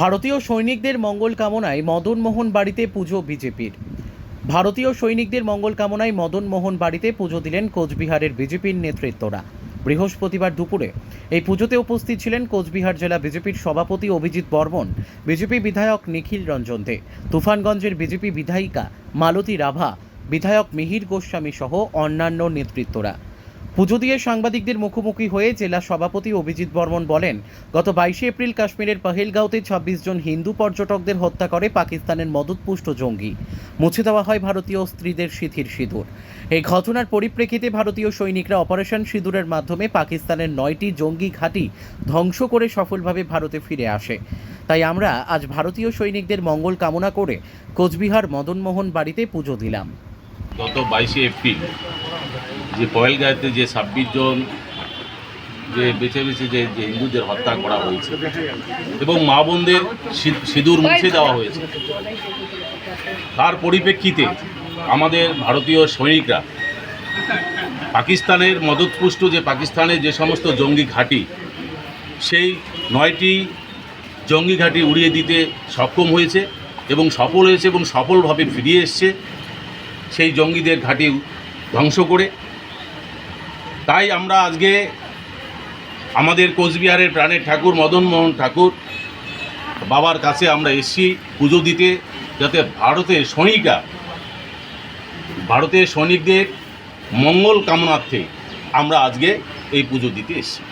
ভারতীয় সৈনিকদের মঙ্গল কামনায় মদন মোহন বাড়িতে পুজো বিজেপির। ভারতীয় সৈনিকদের মঙ্গল কামনায় মদন মোহন বাড়িতে পুজো দিলেন কোচবিহারের বিজেপির নেতৃত্বরা। বৃহস্পতিবার দুপুরে এই পুজোতে উপস্থিত ছিলেন কোচবিহার জেলা বিজেপির সভাপতি অভিজিৎ বর্মন, বিজেপি বিধায়ক নিখিল রঞ্জন দে তুফানগঞ্জের বিজেপি বিধায়িকা মালতী রাভা, বিধায়ক মিহির গোস্বামী সহ অন্যান্য নেতৃত্বরা। পুজো দিয়ে সাংবাদিকদের মুখোমুখি হয়ে জেলা সভাপতি অভিজিৎ বর্মন বলেন, গত বাইশে এপ্রিল কাশ্মীরের পাহেলগাঁওতে ছাব্বিশ জন হিন্দু পর্যটকদের হত্যা করে পাকিস্তানের মদতপুষ্ট জঙ্গি। মুছে দেওয়া হয় ভারতীয় স্ত্রীদের সিথির সিঁদুর। এই ঘটনার পরিপ্রেক্ষিতে ভারতীয় সৈনিকরা অপারেশন সিঁদুরের মাধ্যমে পাকিস্তানের নয়টি জঙ্গি ঘাঁটি ধ্বংস করে সফলভাবে ভারতে ফিরে আসে। তাই আমরা আজ ভারতীয় সৈনিকদের মঙ্গল কামনা করে কোচবিহার মদনমোহন বাড়িতে পুজো দিলাম। গত বাইশে এপ্রিল যে পয়েলগাঁওতে যে ছাব্বিশ জন যে বেছে বেছে যে হিন্দুদের হত্যা করা হয়েছে এবং মা বোনদের সিঁদুর মুছে দেওয়া হয়েছে। তার পরিপ্রেক্ষিতে আমাদের ভারতীয় সৈনিকরা পাকিস্তানের মদতপুষ্ট যে পাকিস্তানের যে সমস্ত জঙ্গি ঘাঁটি, সেই নয়টি জঙ্গি ঘাঁটি উড়িয়ে দিতে সক্ষম হয়েছে এবং সফল হয়েছে এবং সফলভাবে ফিরিয়ে এসছে। সেই জঙ্গিদের ঘাঁটি ধ্বংস করে। তাই আমরা আজকে আমাদের কোচবিহারের প্রাণের ঠাকুর মদন মোহন ঠাকুর বাবার কাছে আমরা এসছি পুজো দিতে যাতে ভারতের সৈনিকরা, ভারতের সৈনিকদের মঙ্গল কামনার্থে আমরা আজকে এই পুজো দিতে এসেছি।